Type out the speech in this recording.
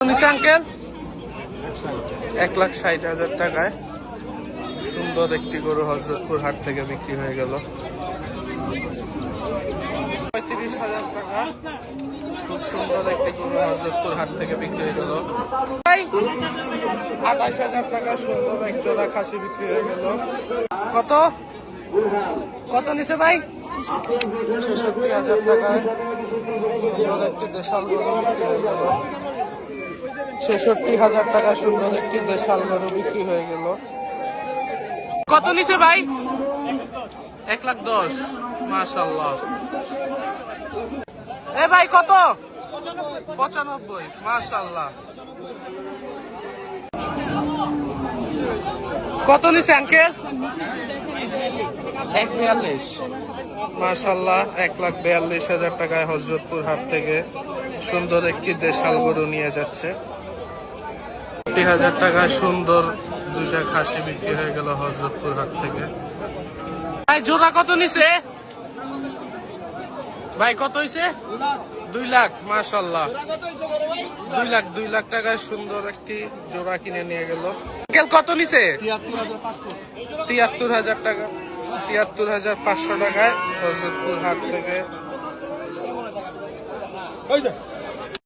নিচে আঙ্কেল? এক লাখ ষাট হাজার টাকায় সুন্দর একটি গরু হজরতপুর হাট থেকে বিক্রি হয়ে গেল। পঁয়ত্রিশ হাজার টাকা। খুব সুন্দর একটি গরু হজরতপুর হাট থেকে বিক্রি হয়ে গেল। আঠাশ হাজার টাকা সুন্দর এক জোড়া খাসি বিক্রি হয়ে গেল। কত? কত নিছে ভাই? ছেষট্টি হাজার টাকায় সুন্দর একটি দেশাল গরু বিক্রি হয়ে গেল। ছেষট্টি হাজার টাকা সুন্দর একটি দেশাল গরু বিক্রি হয়ে গেল। কত নিছে ভাই? এক লাখ দশ মাশাল্লাহ এ ভাই, কত? পঁচানব্বই মাশাল্লাহ কত নিছে, আঙ্কেল? এক বিয়াল্লিশ। মাশাল্লাহ এক লাখ বিয়াল্লিশ হাজার টাকায় হজরতপুর হাট থেকে সুন্দর একটি দেশাল গরু নিয়ে যাচ্ছে। আশি হাজার টাকায় সুন্দর দুইটা খাসি বিক্রি হয়ে গেল হজরতপুর হাট থেকে। ভাই, জোড়া কত নিছে? ভাই, কত হইছে? দুই লাখ মাশাল্লাহ দুই লাখ দুই লাখ টাকায় সুন্দর একটি জোড়া কিনে নিয়ে গেল। গেল কত নিছে? তিয়াত্তর হাজার টাকা। তিয়াত্তর হাজার পাঁচশো টাকায় হজরতপুর হাট থেকে।